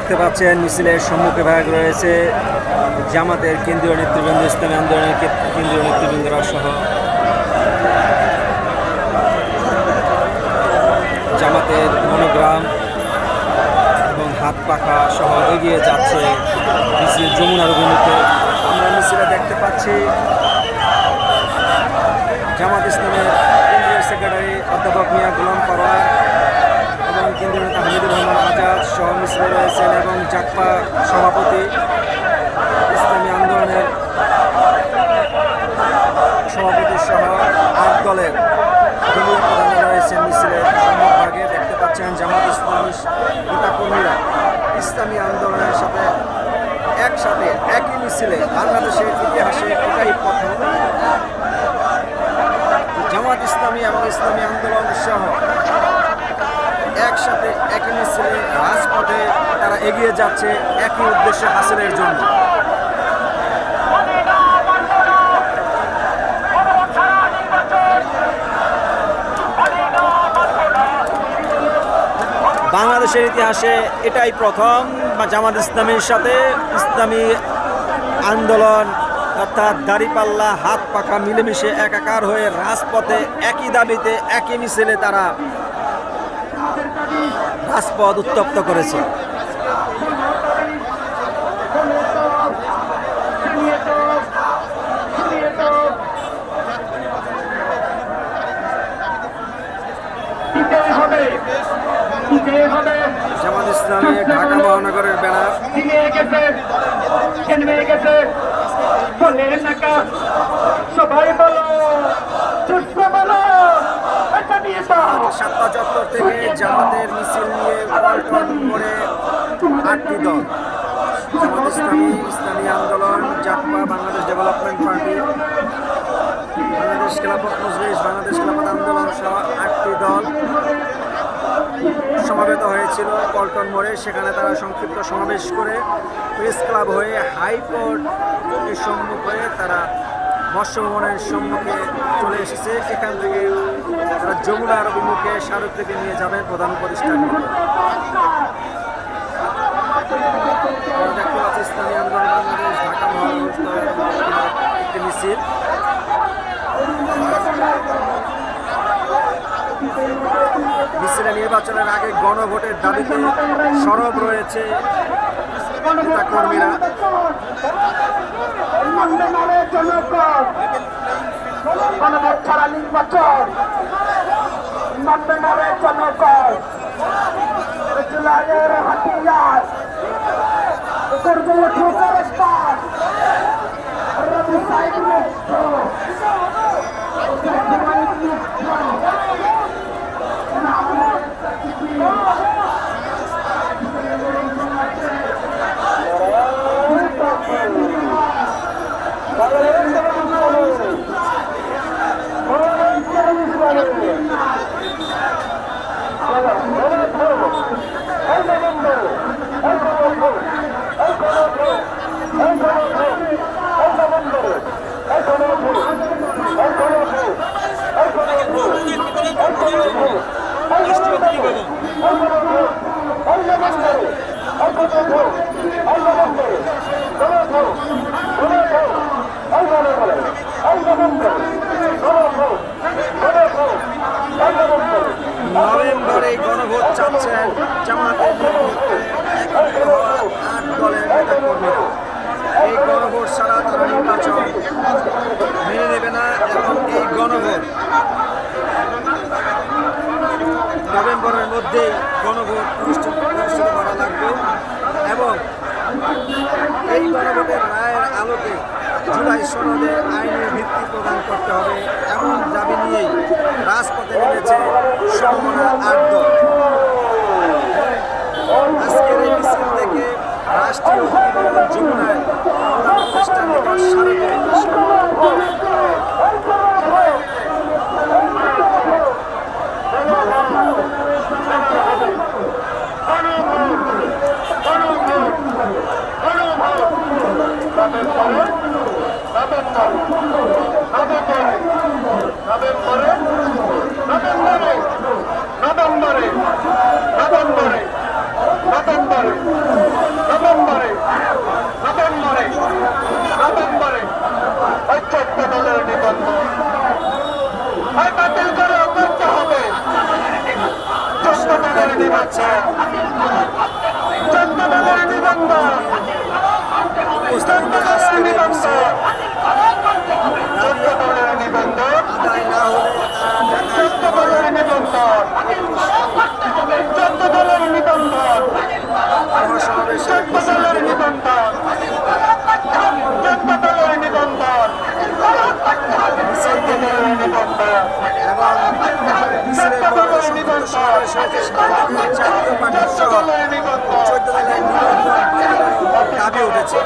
দেখতে পাচ্ছেন, মিছিলের সম্মুখে ভাগ রয়েছে জামাতের কেন্দ্রীয় নেতৃবৃন্দ, ইসলামী আন্দোলনের কেন্দ্রীয় নেতৃবৃন্দরা সহ। জামাতের মনোগ্রাম এবং হাত পাখা সহ এগিয়ে যাচ্ছে মিছিল যমুনার অভিমুখে আমরা মিছিলে দেখতে পাচ্ছি জামাত ইসলামের কেন্দ্রীয় সেক্রেটারি অধ্যাপক মিয়া রয়েছেন এবং জাকপা সভাপতি ইসলামী আন্দোলনের সভাপতি সহ আট দলের দলীয় প্রধানে রয়েছেন। মিছিলের সম্মুখভাগে দেখতে পাচ্ছেন জামাত ইসলামী নেতাকর্মীরা। ইসলামী আন্দোলনের সাথে একসাথে একই মিছিলে বাংলাদেশের ইতিহাসে এটাই প্রথম। জামাত ইসলামী এবং ইসলামী আন্দোলন সহ একসাথে একই মিছিলে রাজপথে তারা এগিয়ে যাচ্ছে একই উদ্দেশ্য হাসিলের জন্য। বাংলাদেশের ইতিহাসে এটাই প্রথম, বা জামাত ইসলামীর সাথে ইসলামী আন্দোলন, অর্থাৎ দাড়িপাল্লা, হাত পাখা মিলেমিশে একাকার হয়ে রাজপথে একই দাবিতে, একই মিছিলে তারা রাজপথ উত্তপ্ত করেছে। জামাত ইসলামী ঢাকা মহানগরের সবাই বলো চত্বর থেকে জামাতের মিছিল নিয়ে পল্টন করে আটটি দল। ইসলামী ইসলামী আন্দোলন জাকমা বাংলাদেশ ডেভেলপমেন্ট পার্টি, বাংলাদেশ খেলাফত মজলিস, বাংলাদেশ খেলাফত আন্দোলন সহ আটটি দল সমাবেত হয়েছিল পল্টন মোড়ে। সেখানে তারা সংক্ষিপ্ত সমাবেশ করে প্রেস ক্লাব হয়ে হাইকোর্ট সম্মুখ হয়ে তারা মৎস্য সম্মুখে চলে এসেছে। এখান থেকে তারা যমুনার অভিমুখে শাহরুখ থেকে নিয়ে যাবেন প্রধান উপদেষ্টা দেখতে পাচ্ছি একটি নির্বাচনের আগে গণভোটের দাবিতে সরব রয়েছে নেতাকর্মীরা। জুলাইয়ের হাতিয়ার রবি সাহেব নভেম্বরে গণভোট চাচ্ছেন জামাতের আট দলের নেতাকর্মীরা এই গণভোট ছাড়া তারা নির্বাচন মেনে নেবে না এবং এই গণভোট নভেম্বরের মধ্যেই গণভোট অনুষ্ঠিত অনুষ্ঠিত করা লাগবে এবং এই গণভোটের আলোকে জুলাই সনদে আইনের ভিত্তি প্রদান করতে হবে এমন দাবি নিয়েই রাজপথে নেমেছে সমনা আট দল। আজকের এই মিছিল থেকে রাষ্ট্রীয় যমুনায় করে দিচ্ছে চোদ্দ টাকার নিবন্ধ চোদ্দ টাকার নিবন্ধ চোদ্দ টাকার নিবন্ধ চোদ্দ টাকার নিবন্ধ দাবি উঠেছে।